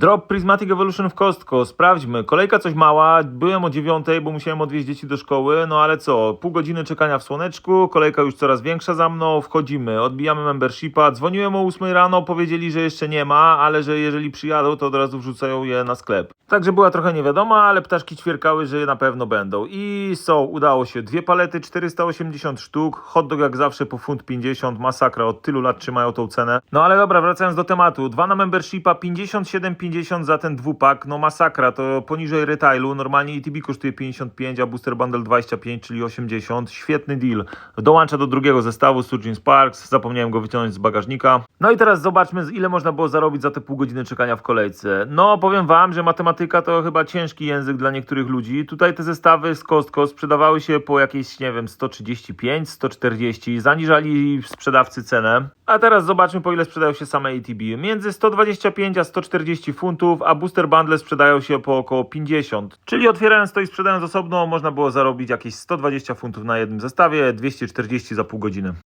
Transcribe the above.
Drop Prismatic Evolution w Costco, sprawdźmy. Kolejka coś mała, byłem o dziewiątej, bo musiałem odwieźć dzieci do szkoły, no ale co, pół godziny czekania w słoneczku, kolejka już coraz większa za mną, wchodzimy, odbijamy membershipa, dzwoniłem o 8 rano, powiedzieli, że jeszcze nie ma, ale że jeżeli przyjadą, to od razu wrzucają je na sklep. Także była trochę niewiadoma, ale ptaszki ćwierkały, że na pewno będą. I są, udało się, dwie palety, 480 sztuk, hot dog jak zawsze po funt 50, masakra, od tylu lat trzymają tą cenę. No ale dobra, wracając do tematu, dwa na membershipa, 57,50 za ten dwupak, no masakra, to poniżej retailu, normalnie ETB kosztuje 55, a Booster Bundle 25, czyli 80, świetny deal. Dołącza do drugiego zestawu Surgeon Sparks, zapomniałem go wyciągnąć z bagażnika. No i teraz zobaczmy, ile można było zarobić za te pół godziny czekania w kolejce. No, powiem wam, że matematyka to chyba ciężki język dla niektórych ludzi. Tutaj te zestawy z Costco sprzedawały się po jakieś, nie wiem, 135, 140, zaniżali sprzedawcy cenę. A teraz zobaczmy, po ile sprzedają się same ATB. Między 125 a 140 funtów, a booster bundle sprzedają się po około 50. Czyli otwierając to i sprzedając osobno, można było zarobić jakieś 120 funtów na jednym zestawie, 240 za pół godziny.